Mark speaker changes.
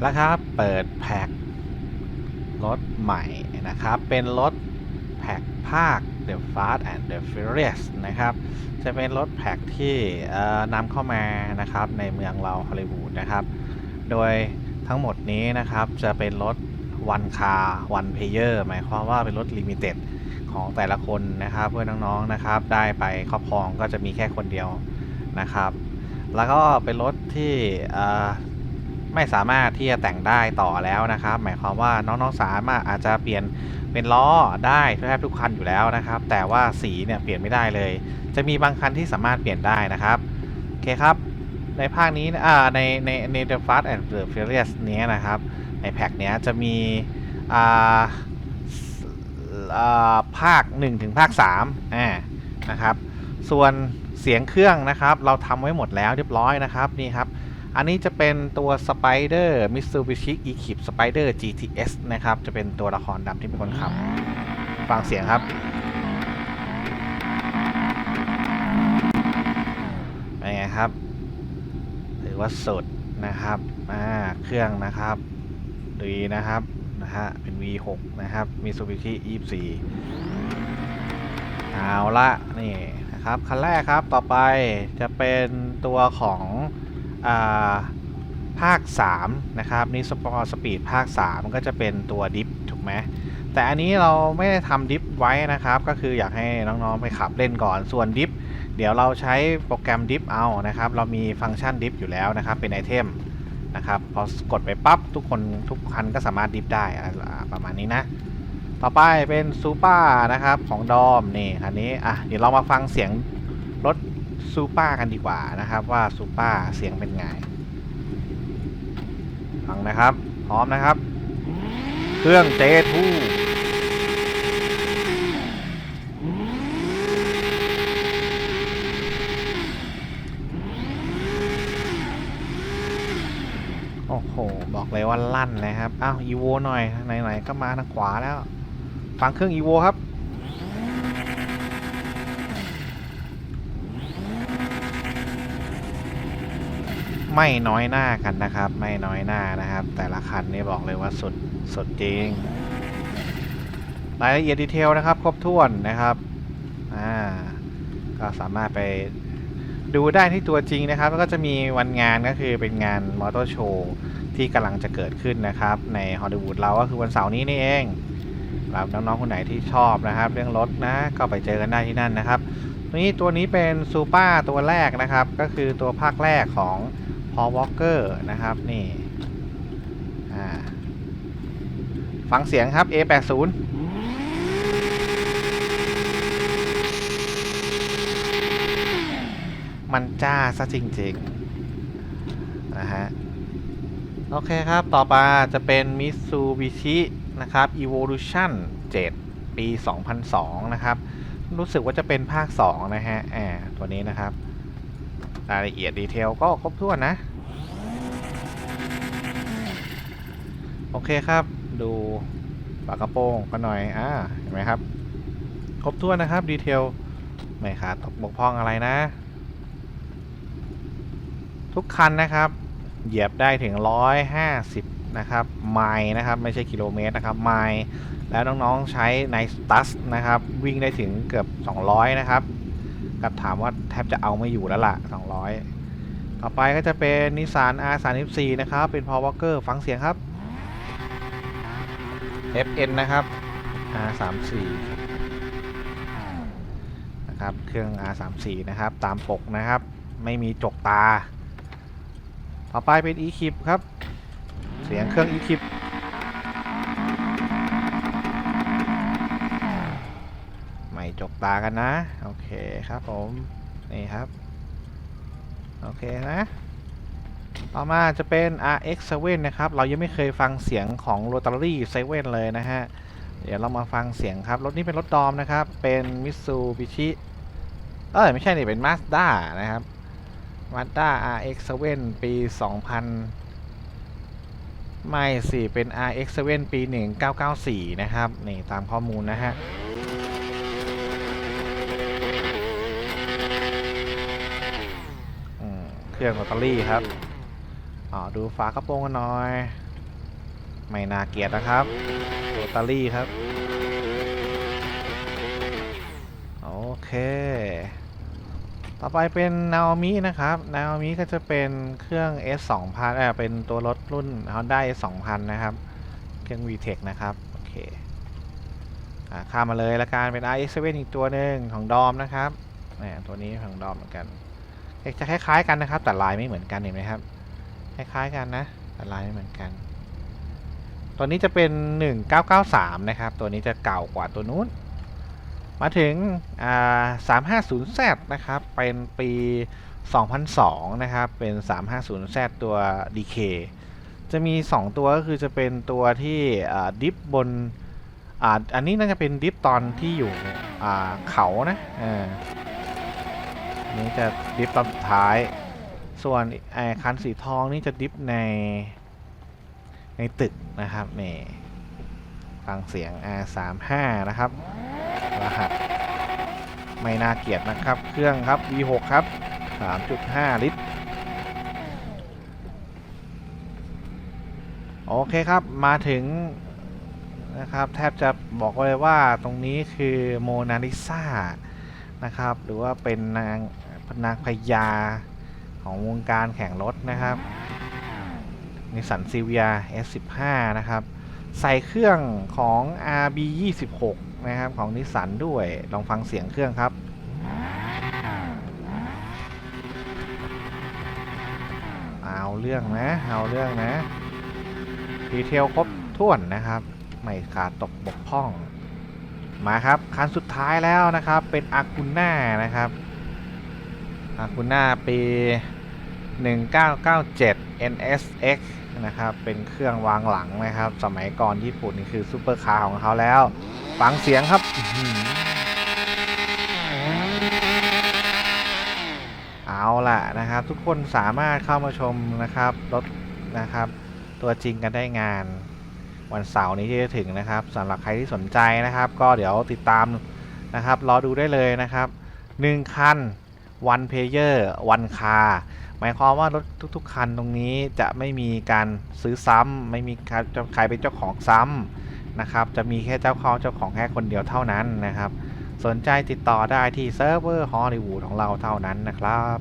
Speaker 1: แล้วครับ เปิดแพ็ครถใหม่นะครับ เป็นรถแพ็คภาค The Fast and the Furious นะครับ จะเป็นรถแพ็คที่เอ่อนำเข้ามานะครับในเมืองเราฮอลลีวูดนะครับ โดยทั้งหมดนี้นะครับจะเป็นรถวันคาวันเพเยอร์หมายความว่าเป็นรถลิมิเต็ดของแต่ละคนนะครับ เพื่อน้องๆนะครับ ได้ไปครอบครองก็จะมีแค่คนเดียวนะครับ แล้วก็เป็นรถที่เอ่อ ไม่สามารถที่จะแต่งได้ต่อแล้วนะครับ หมายความว่าน้องๆสามารถอาจจะเปลี่ยนเป็นล้อได้แทบทุกคันอยู่แล้วนะครับ แต่ว่าสีเนี่ยเปลี่ยนไม่ได้เลย จะมีบางคันที่สามารถเปลี่ยนได้นะครับโอเคครับ ในภาคนี้อ่าในในใน The Fast and the Furious เนี้ยนะครับ ในแพ็คเนี้ยจะมีอ่าอ่าภาค 1 ถึงภาค3อ่านะครับ ส่วนเสียงเครื่องนะครับ เราทำไว้หมดแล้วเรียบร้อยนะครับนี่ครับ อันนี้จะเป็นตัว Spider Mitsubishi Eclipse Spider GTS นะครับ จะเป็นตัวละครดำที่เป็นคนขับ ฟังเสียงครับเป็นไงครับถือว่าสุดนะครับอ่าเครื่องนะครับดีนะครับนะฮะเป็น V6 นะครับ Mitsubishi 24 เอาละนี่นะครับคันแรกครับต่อไปจะเป็นตัวของ ภาค 3 นะครับนี่สปอร์สปีดภาค3ก็จะเป็นตัวดิฟถูกไหมแต่อันนี้เราไม่ได้ทำดิฟไว้นะครับ ก็คืออยากให้น้องๆไปขับเล่นก่อนส่วนดิฟเดี๋ยวเราใช้โปรแกรมดิฟเอานะครับ เรามีฟังก์ชันดิฟอยู่แล้วนะครับ เป็นไอเทมนะครับพอกดไปปั๊บทุกคนทุกคันก็สามารถดิฟได้ประมาณนี้นะ ต่อไปเป็นซูเปอร์นะครับของดอมนี่คันนี้อะเดี๋ยวเรามาฟังเสียงรถ ซูเปอร์กันดีกว่านะครับว่าซูเปอร์เสียงเป็นไงฟังนะครับ พร้อมนะครับ เครื่อง J2 โอ้โห บอกเลยว่าลั่นเลยครับ อ้าวอีโวหน่อย ไหนๆก็มาทางขวาแล้ว ฟังเครื่องอีโวครับ ไม่น้อยหน้ากันนะครับ ไม่น้อยหน้านะครับ แต่ละคันนี่บอกเลยว่าสุดสุดจริง รายละเอียดดีเทลนะครับ ครบถ้วนนะครับอ่าก็สามารถไปดูได้ที่ตัวจริงนะครับ แล้วก็จะมีวันงานก็คือเป็นงานมอเตอร์โชว์ที่กำลังจะเกิดขึ้นนะครับ ในฮอลลีวูดเราก็คือวันเสาร์นี้นี่เองสำหรับน้องๆคนไหนที่ชอบนะครับ เรื่องรถนะก็ไปเจอกันได้ที่นั่นนะครับตัวนี้ตัวนี้เป็นซูเปอร์ตัวแรกนะครับ ก็คือตัวภาคแรกของ พอวอลเกอร์นะครับนี่ฟังเสียงครับ A80 มันจ้าซะจริงๆนะฮะโอเคครับ ต่อไปจะเป็น Mitsubishi นะครับ Evolution 7 ปี 2002 นะครับ รู้สึกว่าจะเป็นภาค 2 นะฮะแอบตัวนี้นะครับ รายละเอียดดีเทลก็ครบถ้วนนะ โอเคครับ ดูฝากระโปรงกันหน่อย อ่า เห็นไหมครับ ครบถ้วนนะครับ ดีเทล ไม่ขาดตกบกพร่องอะไรนะ ทุกคันนะครับ เหยียบได้ถึง 150 นะครับ ไมล์นะครับ ไม่ใช่กิโลเมตรนะครับ ไมล์ แล้วน้องๆใช้ในสตัสนะครับ วิ่งได้ถึงเกือบ 200 นะครับ กับถามว่าแทบจะเอาไม่อยู่แล้วล่ะ 200 ต่อไปก็จะเป็นนิสสัน R34 นะครับ เป็น Power Walker ฟังเสียงครับ FN นะครับ R34 นะครับ เครื่อง R34 นะครับ ตามปกนะครับ ไม่มีจกตา ต่อไปเป็น e k i p ครับ เสียงเครื่อง e k i p ไม่จกตากันนะ เคครับผม นี่ครับ โอเคนะ ต่อมาจะเป็น RX7 นะครับ เรายังไม่เคยฟังเสียงของ Rotary 7เลยนะฮะ เดี๋ยวเรามาฟังเสียงครับ รถนี้เป็นรถดอมนะครับ เป็น Mitsubishi เอ้ยไม่ใช่นี่เป็น Mazda นะครับ Mazda RX7 ปี 2000 ไม่สิ เป็น RX7 ปี 1994 นะครับ นี่ตามข้อมูลนะฮะ อืม เครื่องลอตเตอรี่ครับอ๋อดูฝากระโปรงกันหน่อย ไม่น่าเกลียดนะครับโรตารี่ครับ โอเค ต่อไปเป็นนาโอมินะครับนาโอมิก็จะเป็นเครื่อง S 2 0 0 0เออเป็นตัวรถรุ่น Honda S 2 0 0 0นะครับ เครื่อง VTEC นะครับ โอเคอ่าข้ามมาเลยละกันเป็น RX7 อีกตัวหนึ่งของดอมนะครับเนี่ยตัวนี้ของดอมเหมือนกัน จะคล้ายๆกันนะครับ แต่ลายไม่เหมือนกันเห็นไหมครับ คล้ายๆกันนะ แต่ลายไม่เหมือนกัน ตัวนี้จะเป็น 1993 นะครับ ตัวนี้จะเก่ากว่าตัวนู้น มาถึงอ่า 350Z นะครับ เป็นปี 2002 นะครับ เป็น 350Z ตัว DK จะมี 2 ตัวก็คือจะเป็นตัวที่ดิฟบนออันนี้น่าจะเป็นดิฟตอนที่อยู่เขานะเอออั นี้จะดิฟตอนสุดท้าย ส่วนไอ้คันสีทองนี่จะดิฟใน ในตึกนะครับนี่ฟังเสียง R35 นะครับ รหัส ไม่น่าเกลียดนะครับ เครื่องครับ V6 ครับ 3.5 ลิตร โอเคครับมาถึงนะครับแทบจะบอกเลยว่าตรงนี้คือโมนาลิซานะครับ หรือว่าเป็นนาง นางพญาของวงการแข่งรถนะครับนิสสันซีเวีย S15 นะครับ ใส่เครื่องของ RB26 นะครับ ของนิสสันด้วย ลองฟังเสียงเครื่องครับเอาเรื่องนะเอาเรื่องนะดีเทลครบถ้วนนะครับ ไม่ขาดตกบกพร่อง มาครับคันสุดท้ายแล้วนะครับ เป็นอากูน่านะครับ อากูน่าปี 1997 NSX นะครับ เป็นเครื่องวางหลังนะครับ สมัยก่อนญี่ปุ่นนี่คือซูเปอร์คาร์ของเขาแล้ว ฟังเสียงครับอื้อหือเอาล่ะนะครับ ทุกคนสามารถเข้ามาชมนะครับ รถนะครับ ตัวจริงกันได้งานวันเสาร์นี้ที่จะถึงนะครับสำหรับใครที่สนใจนะครับ ก็เดี๋ยวติดตามนะครับ รอดูได้เลยนะครับ 1 คัน one player one car หมายความว่ารถทุก ๆ คันตรงนี้จะไม่มีการซื้อซ้ำไม่มีใครเป็นเจ้าของซ้ำนะครับ จะมีแค่เจ้าของเจ้าของแค่คนเดียวเท่านั้นนะครับ สนใจติดต่อได้ที่เซิร์ฟเวอร์ฮอลลีวูดของเราเท่านั้นนะครับ